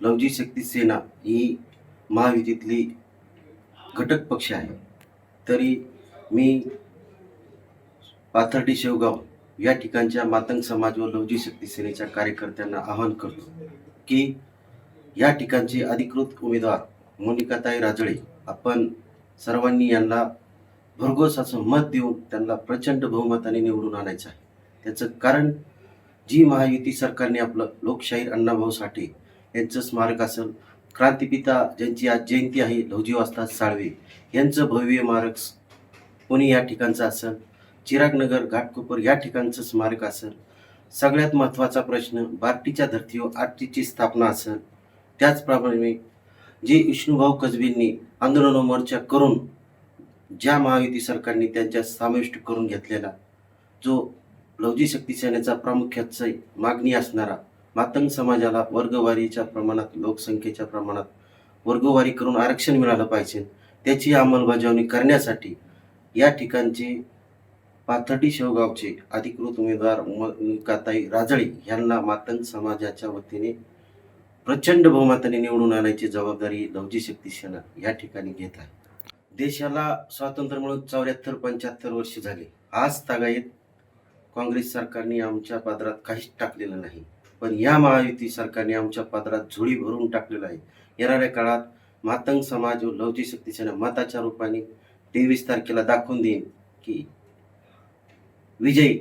लवजी शक्ती सेना ही महायुतीतली घटक पक्ष आहे. तरी मी पाथर्डी शेवगाव या ठिकाणच्या मातंग समाज व लवजी शक्ती सेनेच्या कार्यकर्त्यांना आवाहन करतो की या ठिकाणचे अधिकृत उमेदवार मोनिकाताई राजळे आपण सर्वांनी यांना भरघोस असं मत देऊन त्यांना प्रचंड बहुमताने निवडून आणायचं आहे. त्याचं कारण जी महायुती सरकारने आपलं लोकशाहीर अण्णाभाऊ साठे यांचं स्मारक असेल क्रांतिपिता ज्यांची आज जयंती आहे लवजी वाजता साळवे यांचं भव्य स्मारक पुणे या ठिकाणचं असेल चिरागनगर घाटकोपर या ठिकाणचं स्मारक असेल सगळ्यात महत्त्वाचा प्रश्न बार्टीच्या धर्तीवर आरटीची स्थापना असेल त्याचप्रमाणे जे विष्णुभाऊ कजबींनी आंदोलन मोर्चा करून ज्या महायुती सरकारने त्यांच्या समाविष्ट करून घेतलेला जो लवजी शक्ती सेनेचा प्रामुख्याचा मागणी असणारा मातंग समाजाला वर्गवारीच्या प्रमाणात लोकसंख्येच्या प्रमाणात वर्गवारी करून आरक्षण मिळालं पाहिजे. त्याची अंमलबजावणी करण्यासाठी या ठिकाणचे पाथर्डी शेवगावचे अधिकृत उमेदवार मताई राजळे यांना मातंग समाजाच्या वतीने प्रचंड बहुमताने निवडून आणायची जबाबदारी लवजी शक्ती सेना या ठिकाणी घेत आहे. देशाला स्वातंत्र्य मिळून चौऱ्याहत्तर पंच्याहत्तर वर्ष झाली. आज तागायत काँग्रेस सरकारने आमच्या पदरात काहीच टाकलेलं नाही. पण या महायुती सरकारने आमच्या पदरात झोळी भरून टाकलेलं आहे. येणाऱ्या काळात मातंग समाज व लवजी शक्तीच्या मताच्या रूपाने तेवीस तारखेला दाखवून देईन की विजय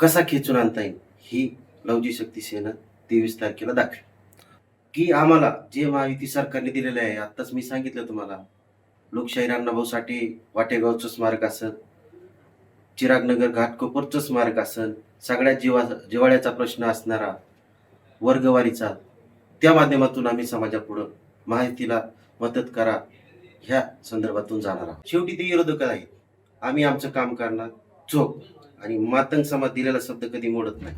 कसा खेचून आणता येईल ही लवजी शक्ती सेना तेवीस तारखेला दाखवेल. की आम्हाला जे महायुती सरकारने दिलेलं आहे आत्ताच मी सांगितलं तुम्हाला लोकशाहीर अण्णाभाऊ साठे वाटेगावचं स्मारक असेल चिरागनगर घाटकोपरचं स्मारक असेल सगळ्यात जिवा जिवाळ्याचा प्रश्न असणारा वर्गवारीचा त्या माध्यमातून आम्ही समाजापुढं माहितीला मदत करा ह्या संदर्भातून जाणार आहोत. शेवटी ते विरोधक आहेत. आम्ही आमचं काम करणार चोख. आणि मातंग समाज दिलेला शब्द कधी मोडत नाही.